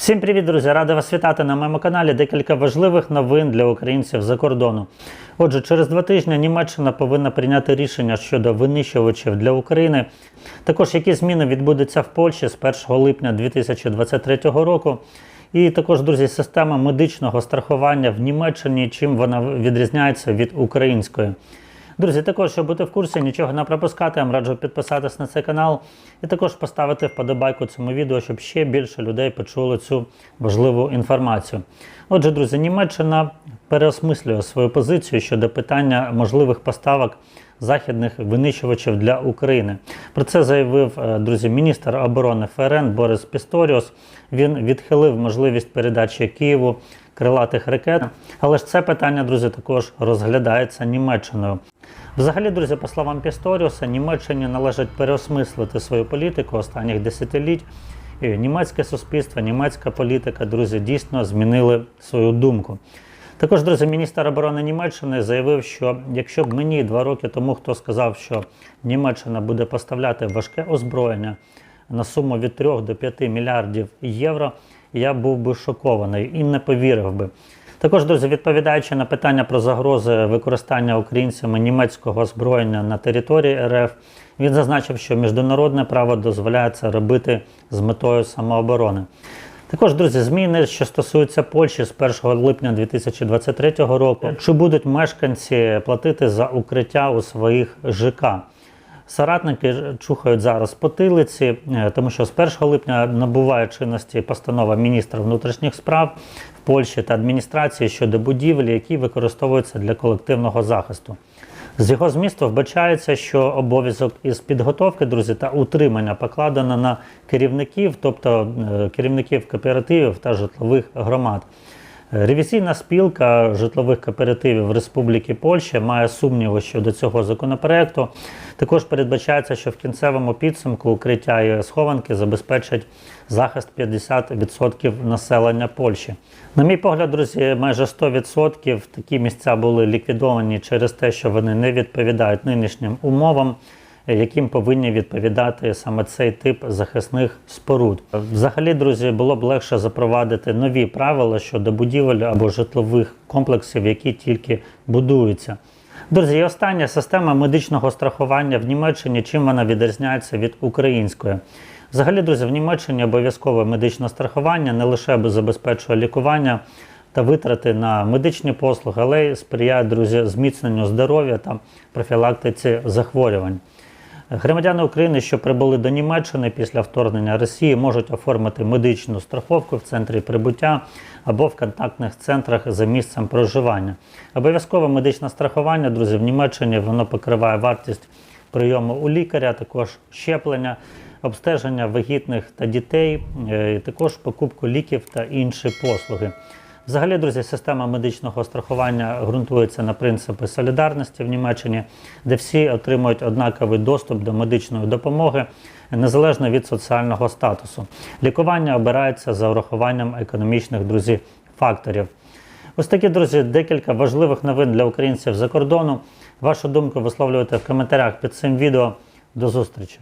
Всім привіт, друзі! Радий вас вітати на моєму каналі. Декілька важливих новин для українців за кордону. Отже, через два тижні Німеччина повинна прийняти рішення щодо винищувачів для України. Також які зміни відбудуться в Польщі з 1 липня 2023 року. І також, друзі, система медичного страхування в Німеччині, чим вона відрізняється від української. Друзі, також, щоб бути в курсі, нічого не пропускати, я вам раджу підписатись на цей канал і також поставити вподобайку цьому відео, щоб ще більше людей почули цю важливу інформацію. Отже, друзі, Німеччина переосмислює свою позицію щодо питання можливих поставок західних винищувачів для України. Про це заявив е, друзі міністр оборони ФРН Борис Пісторіус. Він відхилив можливість передачі Києву крилатих ракет. Але ж це питання, друзі, також розглядається Німеччиною. Взагалі, друзі, по словам Пісторіуса, Німеччині належить переосмислити свою політику останніх десятиліть. І німецьке суспільство, німецька політика, друзі, дійсно змінили свою думку. Також, друзі, міністр оборони Німеччини заявив, що якщо б мені два роки тому хто сказав, що Німеччина буде поставляти важке озброєння на суму від 3 до 5 мільярдів євро, я був би шокований і не повірив би. Також, друзі, відповідаючи на питання про загрози використання українцями німецького озброєння на території РФ, він зазначив, що міжнародне право дозволяє це робити з метою самооборони. Також, друзі, зміни, що стосуються Польщі з 1 липня 2023 року, чи будуть мешканці платити за укриття у своїх ЖК? Соратники чухають зараз потилиці, е, тому що з 1 липня набуває чинності постанова міністра внутрішніх справ в Польщі та адміністрації щодо будівель, які використовуються для колективного захисту. З його змісту вбачається, що обов'язок із підготовки, друзі, та утримання покладено на керівників, тобто е, керівників кооперативів та житлових громад. Ревізійна спілка житлових кооперативів Республіки Польща має сумніви щодо цього законопроекту. Також передбачається, що в кінцевому підсумку укриття і схованки забезпечать захист 50% населення Польщі. На мій погляд, друзі, майже 100% такі місця були ліквідовані через те, що вони не відповідають нинішнім умовам яким повинні відповідати саме цей тип захисних споруд. Взагалі, друзі, було б легше запровадити нові правила щодо будівель або житлових комплексів, які тільки будуються. Друзі, і остання система медичного страхування в Німеччині, чим вона відрізняється від української. Взагалі, друзі, в Німеччині обов'язкове медичне страхування не лише забезпечує лікування та витрати на медичні послуги, але й сприяє, друзі, зміцненню здоров'я та профілактиці захворювань. Громадяни України, що прибули до Німеччини після вторгнення Росії, можуть оформити медичну страховку в центрі прибуття або в контактних центрах за місцем проживання. Обов'язкове медичне страхування, друзі, в Німеччині воно покриває вартість прийому у лікаря, також щеплення, обстеження вагітних та дітей, е, також покупку ліків та інші послуги. Взагалі, друзі, система медичного страхування ґрунтується на принципи солідарності в Німеччині, де всі отримують однаковий доступ до медичної допомоги незалежно від соціального статусу. Лікування обирається за урахуванням економічних друзі факторів. Ось такі, друзі, декілька важливих новин для українців за кордону. Вашу думку висловлюйте в коментарях під цим відео. До зустрічі!